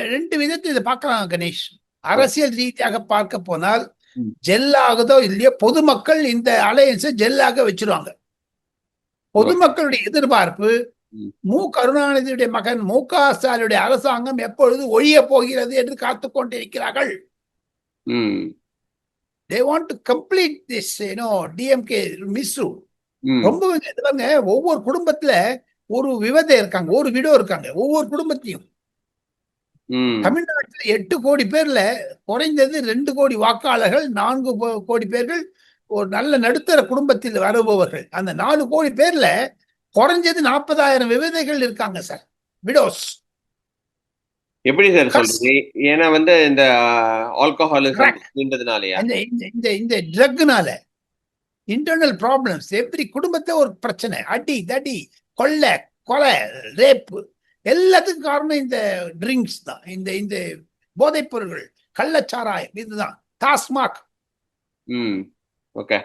ரெண்டு விதத்தில் இதை பார்க்கலாம் கணேஷ். அரசியல் ரீதியாக பார்க்க போனால். ஜெல் ஆகுதோ இல்லையோ பொதுமக்கள் இந்த அலையன்ஸை ஜெல்லாக வச்சிருவாங்க. பொதுமக்களுடைய எதிர்பார்ப்பு ம். கருணாநிதியுடைய மகன் மு. க. ஸ்டாலினுடைய அரசாங்கம் எப்பொழுது ஒழிய போகிறது என்று காத்து கொண்டிருக்கிறார்கள். They want to complete this you know DMK மிஸ்ரு ரொம்ப ஒவ்வொரு குடும்பத்துல ஒரு விவதை இருக்காங்க ஒரு விடோ இருக்காங்க ஒவ்வொரு குடும்பத்தையும். தமிழ்நாட்டில் எட்டு கோடி பேர்ல குறைந்தது ரெண்டு கோடி வாக்காளர்கள் நான்கு கோடி பேர்கள் ஒரு நல்ல நடுத்தர குடும்பத்தில் வருபவர்கள். அந்த நாலு கோடி பேர்ல குறைஞ்சது நாற்பதாயிரம் விவதைகள் இருக்காங்க சார். விடோஸ் எப்படி சார் சொல்றீங்க? ஏன்னா வந்து இந்த. அப்படின்றதுனாலயா? இந்த இந்த இந்த இந்த ட்ரக்னால இன்டர்னல் ப்ராப்ளம்ஸ் எப்படி குடும்பத்துல ஒரு பிரச்சனை? அடி தடி கொள்ளை கொலை ரேப்பு எல்லாத்துக்கும் காரணம் இந்த ட்ரிங்க்ஸ் தான். இந்த இந்த போதைப் பொருள்கள் கள்ளச்சாராயம் இதுதான். டாஸ்மாக் ஓகே